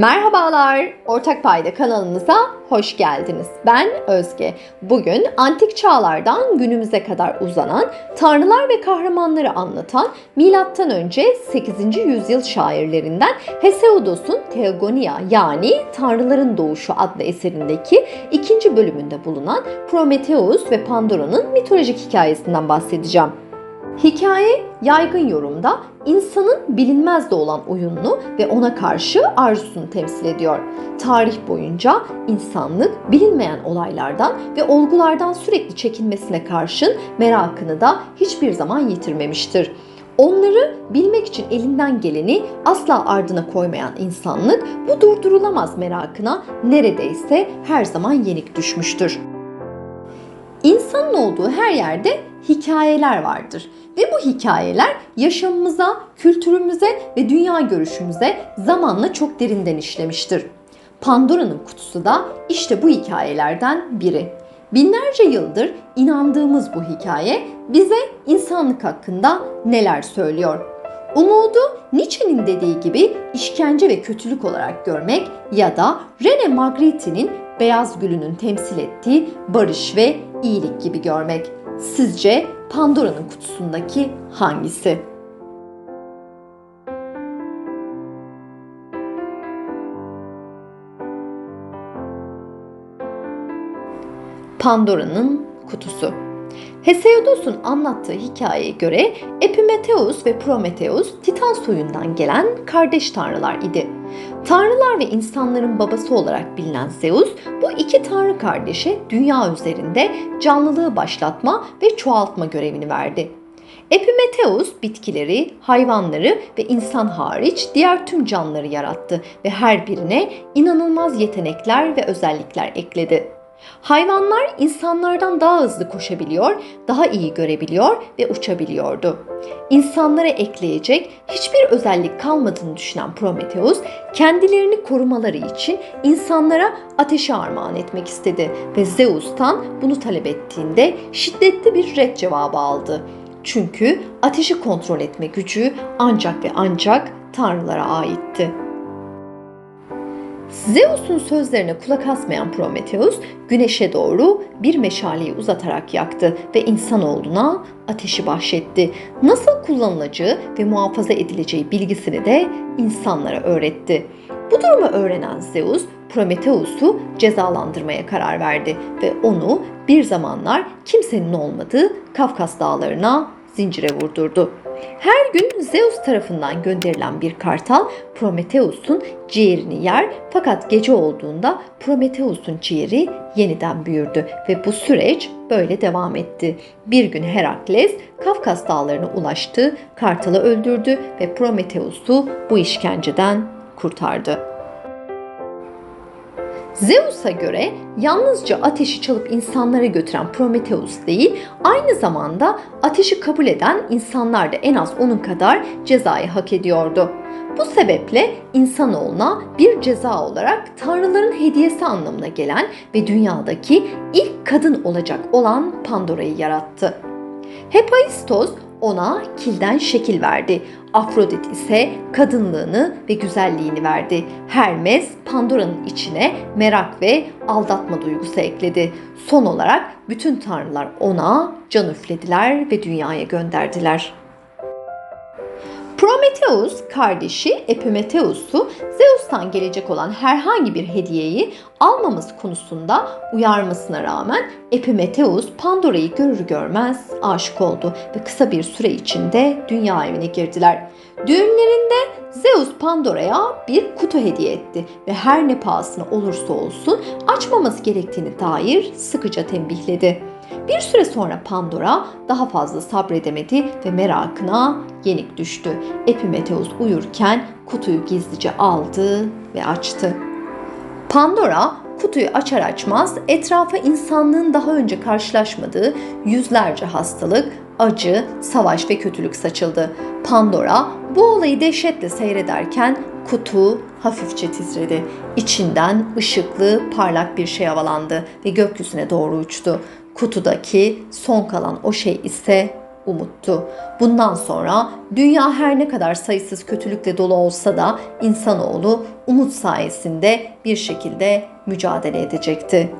Merhabalar, Ortak Payda kanalımıza hoş geldiniz. Ben Özge. Bugün antik çağlardan günümüze kadar uzanan tanrılar ve kahramanları anlatan milattan önce 8. yüzyıl şairlerinden Hesiodos'un Theogonia yani Tanrıların Doğuşu adlı eserindeki ikinci bölümünde bulunan Prometheus ve Pandora'nın mitolojik hikayesinden bahsedeceğim. Hikaye yaygın yorumda insanın bilinmezde olan oyununu ve ona karşı arzusunu temsil ediyor. Tarih boyunca insanlık bilinmeyen olaylardan ve olgulardan sürekli çekinmesine karşın merakını da hiçbir zaman yitirmemiştir. Onları bilmek için elinden geleni asla ardına koymayan insanlık bu durdurulamaz merakına neredeyse her zaman yenik düşmüştür. İnsanın olduğu her yerde hikayeler vardır ve bu hikayeler yaşamımıza, kültürümüze ve dünya görüşümüze zamanla çok derinden işlemiştir. Pandora'nın kutusu da işte bu hikayelerden biri. Binlerce yıldır inandığımız bu hikaye bize insanlık hakkında neler söylüyor? Umudu Nietzsche'nin dediği gibi işkence ve kötülük olarak görmek ya da René Magritte'nin beyaz gülünün temsil ettiği barış ve iyilik gibi görmek. Sizce Pandora'nın kutusundaki hangisi? Pandora'nın kutusu. Hesiodos'un anlattığı hikayeye göre Epimetheus ve Prometheus Titan soyundan gelen kardeş tanrılar idi. Tanrılar ve insanların babası olarak bilinen Zeus bu iki tanrı kardeşe dünya üzerinde canlılığı başlatma ve çoğaltma görevini verdi. Epimetheus bitkileri, hayvanları ve insan hariç diğer tüm canlıları yarattı ve her birine inanılmaz yetenekler ve özellikler ekledi. Hayvanlar insanlardan daha hızlı koşabiliyor, daha iyi görebiliyor ve uçabiliyordu. İnsanlara ekleyecek hiçbir özellik kalmadığını düşünen Prometheus, kendilerini korumaları için insanlara ateşi armağan etmek istedi ve Zeus'tan bunu talep ettiğinde şiddetli bir red cevabı aldı. Çünkü ateşi kontrol etme gücü ancak ve ancak tanrılara aitti. Zeus'un sözlerine kulak asmayan Prometheus güneşe doğru bir meşaleyi uzatarak yaktı ve insanoğluna ateşi bahşetti. Nasıl kullanılacağı ve muhafaza edileceği bilgisini de insanlara öğretti. Bu durumu öğrenen Zeus Prometheus'u cezalandırmaya karar verdi ve onu bir zamanlar kimsenin olmadığı Kafkas dağlarına zincire vurdurdu. Her gün Zeus tarafından gönderilen bir kartal Prometheus'un ciğerini yer fakat gece olduğunda Prometheus'un ciğeri yeniden büyürdü ve bu süreç böyle devam etti. Bir gün Herakles Kafkas dağlarına ulaştı, kartalı öldürdü ve Prometheus'u bu işkenceden kurtardı. Zeus'a göre yalnızca ateşi çalıp insanlara götüren Prometheus değil, aynı zamanda ateşi kabul eden insanlar da en az onun kadar cezayı hak ediyordu. Bu sebeple insanoğluna bir ceza olarak tanrıların hediyesi anlamına gelen ve dünyadaki ilk kadın olacak olan Pandora'yı yarattı. Hephaistos ona kilden şekil verdi. Afrodit ise kadınlığını ve güzelliğini verdi. Hermes Pandora'nın içine merak ve aldatma duygusu ekledi. Son olarak bütün tanrılar ona can üflediler ve dünyaya gönderdiler. Prometheus kardeşi Epimetheus'u Zeus'tan gelecek olan herhangi bir hediyeyi almaması konusunda uyarmasına rağmen Epimetheus Pandora'yı görür görmez aşık oldu ve kısa bir süre içinde dünya evine girdiler. Düğünlerinde Zeus Pandora'ya bir kutu hediye etti ve her ne pahasına olursa olsun açmaması gerektiğini dair sıkıca tembihledi. Bir süre sonra Pandora daha fazla sabredemedi ve merakına yenik düştü. Epimetheus uyurken kutuyu gizlice aldı ve açtı. Pandora kutuyu açar açmaz etrafa insanlığın daha önce karşılaşmadığı yüzlerce hastalık, acı, savaş ve kötülük saçıldı. Pandora bu olayı dehşetle seyrederken kutu hafifçe titredi. İçinden ışıklı, parlak bir şey havalandı ve gökyüzüne doğru uçtu. Kutudaki son kalan o şey ise umuttu. Bundan sonra dünya her ne kadar sayısız kötülükle dolu olsa da insanoğlu umut sayesinde bir şekilde mücadele edecekti.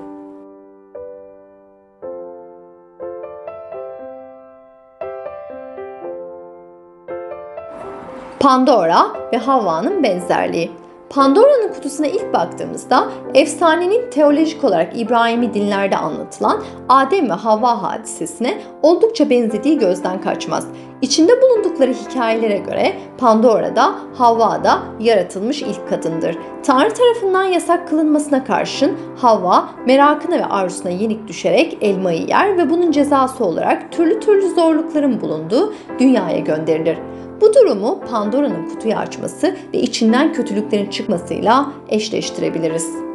Pandora ve Havva'nın benzerliği. Pandora'nın kutusuna ilk baktığımızda efsanenin teolojik olarak İbrahimi dinlerde anlatılan Adem ve Havva hadisesine oldukça benzediği gözden kaçmaz. İçinde bulundukları hikayelere göre Pandora da Havva da yaratılmış ilk kadındır. Tanrı tarafından yasak kılınmasına karşın Havva merakına ve arzusuna yenik düşerek elmayı yer ve bunun cezası olarak türlü türlü zorlukların bulunduğu dünyaya gönderilir. Bu durumu Pandora'nın kutuyu açması ve içinden kötülüklerin çıkmasıyla eşleştirebiliriz.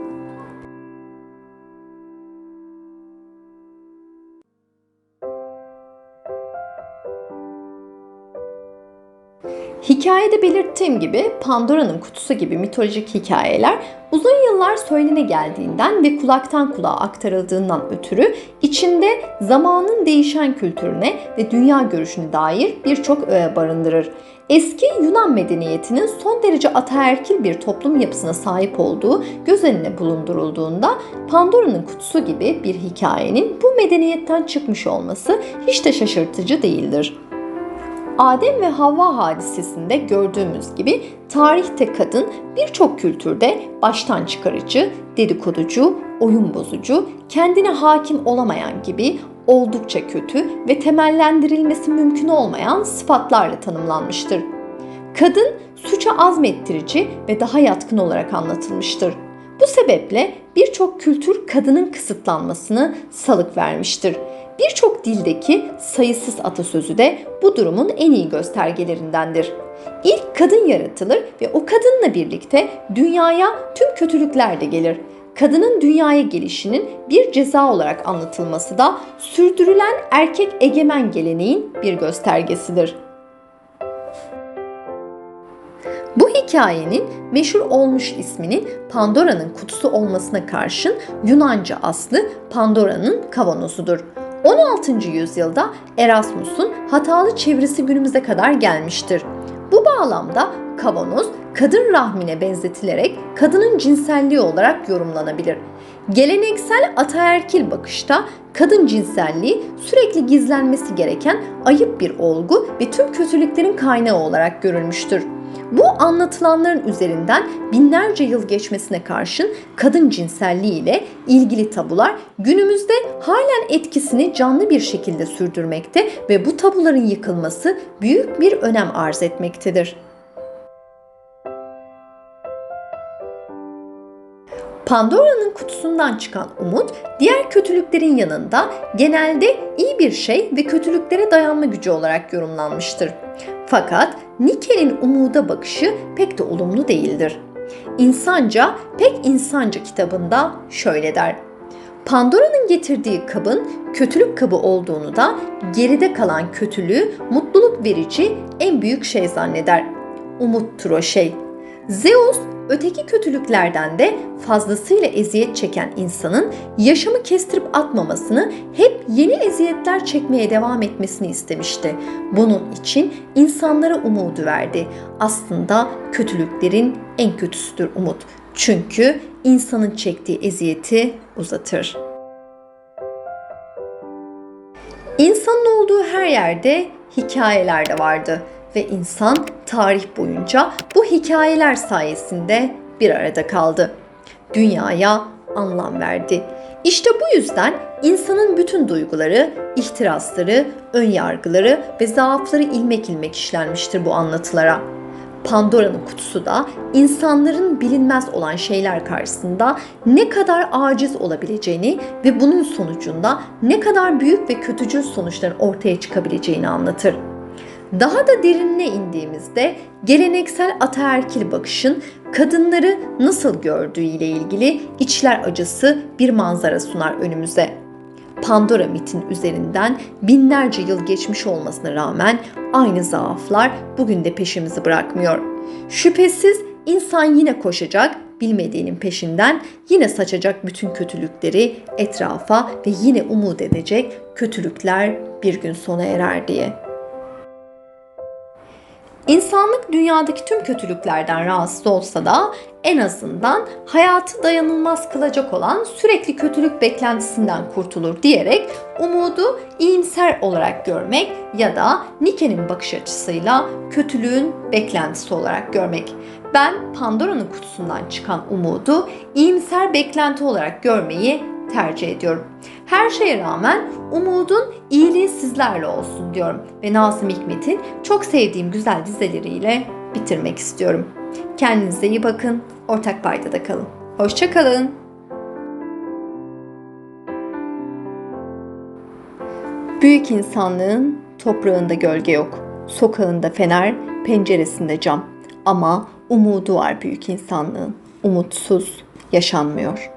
Belirttiğim gibi Pandora'nın kutusu gibi mitolojik hikayeler uzun yıllar söylene geldiğinden ve kulaktan kulağa aktarıldığından ötürü içinde zamanın değişen kültürüne ve dünya görüşüne dair birçok öğe barındırır. Eski Yunan medeniyetinin son derece ataerkil bir toplum yapısına sahip olduğu göz önüne bulundurulduğunda Pandora'nın kutusu gibi bir hikayenin bu medeniyetten çıkmış olması hiç de şaşırtıcı değildir. Adem ve Havva hadisesinde gördüğümüz gibi tarihte kadın birçok kültürde baştan çıkarıcı, dedikoducu, oyun bozucu, kendine hakim olamayan gibi oldukça kötü ve temellendirilmesi mümkün olmayan sıfatlarla tanımlanmıştır. Kadın suça azmettirici ve daha yatkın olarak anlatılmıştır. Bu sebeple birçok kültür kadının kısıtlanmasını salık vermiştir. Birçok dildeki sayısız atasözü de bu durumun en iyi göstergelerindendir. İlk kadın yaratılır ve o kadınla birlikte dünyaya tüm kötülükler de gelir. Kadının dünyaya gelişinin bir ceza olarak anlatılması da sürdürülen erkek egemen geleneğin bir göstergesidir. Bu hikayenin meşhur olmuş isminin Pandora'nın kutusu olmasına karşın Yunanca aslı Pandora'nın kavanozudur. 16. yüzyılda Erasmus'un hatalı çevirisi günümüze kadar gelmiştir. Bu bağlamda kavanoz kadın rahmine benzetilerek kadının cinselliği olarak yorumlanabilir. Geleneksel ataerkil bakışta kadın cinselliği sürekli gizlenmesi gereken ayıp bir olgu ve tüm kötülüklerin kaynağı olarak görülmüştür. Bu anlatılanların üzerinden binlerce yıl geçmesine karşın kadın cinselliği ile ilgili tabular günümüzde halen etkisini canlı bir şekilde sürdürmekte ve bu tabuların yıkılması büyük bir önem arz etmektedir. Pandora'nın kutusundan çıkan umut, diğer kötülüklerin yanında genelde iyi bir şey ve kötülüklere dayanma gücü olarak yorumlanmıştır. Fakat Nike'nin umuda bakışı pek de olumlu değildir. İnsanca, pek insanca kitabında şöyle der. Pandora'nın getirdiği kabın kötülük kabı olduğunu da geride kalan kötülüğü mutluluk verici en büyük şey zanneder. Umuttur o şey. Zeus öteki kötülüklerden de fazlasıyla eziyet çeken insanın yaşamı kestirip atmamasını, hep yeni eziyetler çekmeye devam etmesini istemişti. Bunun için insanlara umudu verdi. Aslında kötülüklerin en kötüsüdür umut. Çünkü insanın çektiği eziyeti uzatır. İnsanın olduğu her yerde hikayeler de vardı ve insan tarih boyunca hikayeler sayesinde bir arada kaldı. Dünyaya anlam verdi. İşte bu yüzden insanın bütün duyguları, ihtirasları, önyargıları ve zaafları ilmek ilmek işlenmiştir bu anlatılara. Pandora'nın kutusu da insanların bilinmez olan şeyler karşısında ne kadar aciz olabileceğini ve bunun sonucunda ne kadar büyük ve kötücül sonuçların ortaya çıkabileceğini anlatır. Daha da derinine indiğimizde geleneksel ataerkil bakışın kadınları nasıl gördüğü ile ilgili içler acısı bir manzara sunar önümüze. Pandora mitin üzerinden binlerce yıl geçmiş olmasına rağmen aynı zaaflar bugün de peşimizi bırakmıyor. Şüphesiz insan yine koşacak, bilmediğinin peşinden yine saçacak bütün kötülükleri etrafa ve yine umut edecek kötülükler bir gün sona erer diye. İnsanlık dünyadaki tüm kötülüklerden rahatsız olsa da en azından hayatı dayanılmaz kılacak olan sürekli kötülük beklentisinden kurtulur diyerek umudu iyimser olarak görmek ya da Nietzsche'nin bakış açısıyla kötülüğün beklentisi olarak görmek. Ben Pandora'nın kutusundan çıkan umudu iyimser beklenti olarak görmeyi tercih ediyorum. Her şeye rağmen umudun iyiliği sizlerle olsun diyorum ve Nazım Hikmet'in çok sevdiğim güzel dizeleriyle bitirmek istiyorum. Kendinize iyi bakın, ortak paydada kalın. Hoşçakalın. Büyük insanlığın toprağında gölge yok. Sokağında fener, penceresinde cam. Ama umudu var büyük insanlığın. Umutsuz yaşanmıyor.''